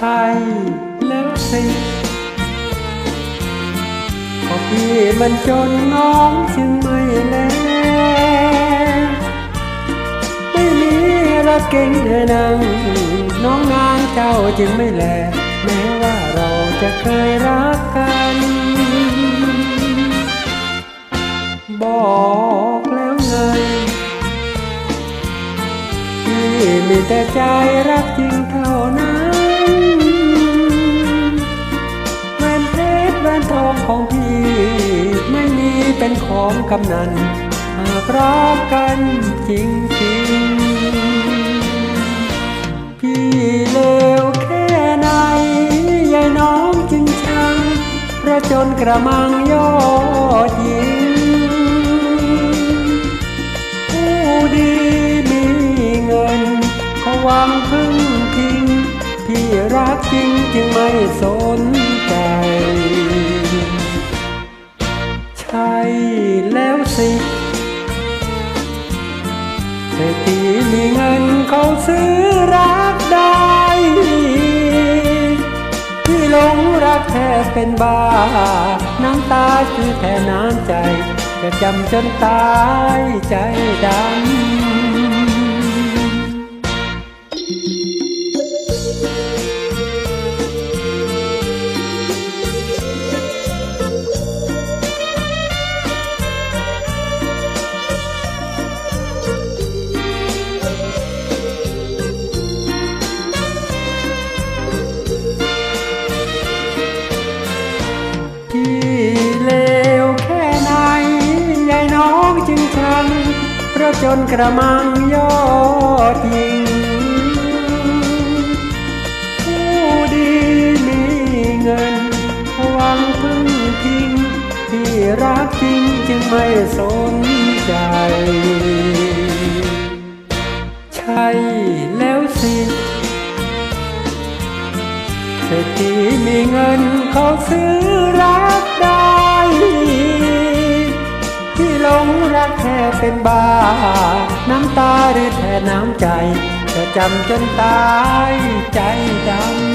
ช่แล้วสิก็พี่มันจนน้องจึงไม่แลไม่มีรถเก๋งให้นั่งน้องนางเจ้าจึงไม่แล แม้ว่าเราจะเคยรักกัน บอกแล้วไงพี่มีแต่ใจรัก ของพี่ไม่มีเป็นของกำนันหากรักกันจริงจริงๆพี่เลวแค่ไหนยายน้องจึงชังเพราะจนกระมังยอดหญิงผู้ดีมีเงินเขาวังพึ่งพิงพี่รักจริงจึงไม่สนใจ มีเงินเขาซื้อรักได้ ที่หลงรักแท้เป็นบ้า น้ำตาคือแทนน้ำใจ จะจำจนตายใจดำ จนกระมังยอดหญิงผู้ดีมีเงินหวังพึ่งพิง ที่รักจริงจึงไม่สนใจ ใช่แล้วสิเศรษฐีมีเงินเขาซื้อรัก รักแค่เป็นบ้า น้ำตาหรือแทนน้ำใจ จะจำจนตายใจดำ